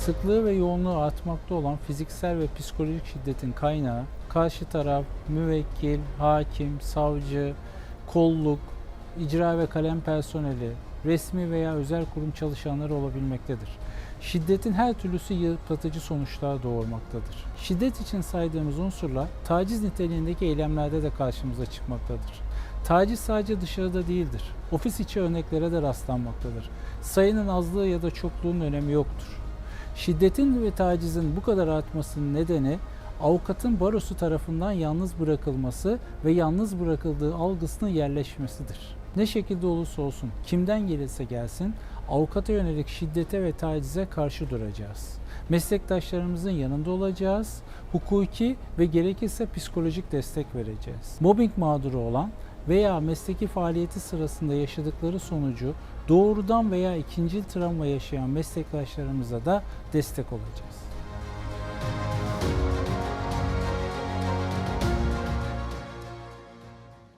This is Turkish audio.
Sıklığı ve yoğunluğu artmakta olan fiziksel ve psikolojik şiddetin kaynağı karşı taraf, müvekkil, hakim, savcı, kolluk, icra ve kalem personeli, resmi veya özel kurum çalışanları olabilmektedir. Şiddetin her türlüsü yıpratıcı sonuçlar doğurmaktadır. Şiddet için saydığımız unsurlar taciz niteliğindeki eylemlerde de karşımıza çıkmaktadır. Taciz sadece dışarıda değildir. Ofis içi örneklere de rastlanmaktadır. Sayının azlığı ya da çokluğunun önemi yoktur. Şiddetin ve tacizin bu kadar artmasının nedeni avukatın barosu tarafından yalnız bırakılması ve yalnız bırakıldığı algısının yerleşmesidir. Ne şekilde olursa olsun, kimden gelirse gelsin, avukata yönelik şiddete ve tacize karşı duracağız. Meslektaşlarımızın yanında olacağız, hukuki ve gerekirse psikolojik destek vereceğiz. Mobbing mağduru olan veya mesleki faaliyeti sırasında yaşadıkları sonucu doğrudan veya ikinci travma yaşayan meslektaşlarımıza da destek olacağız.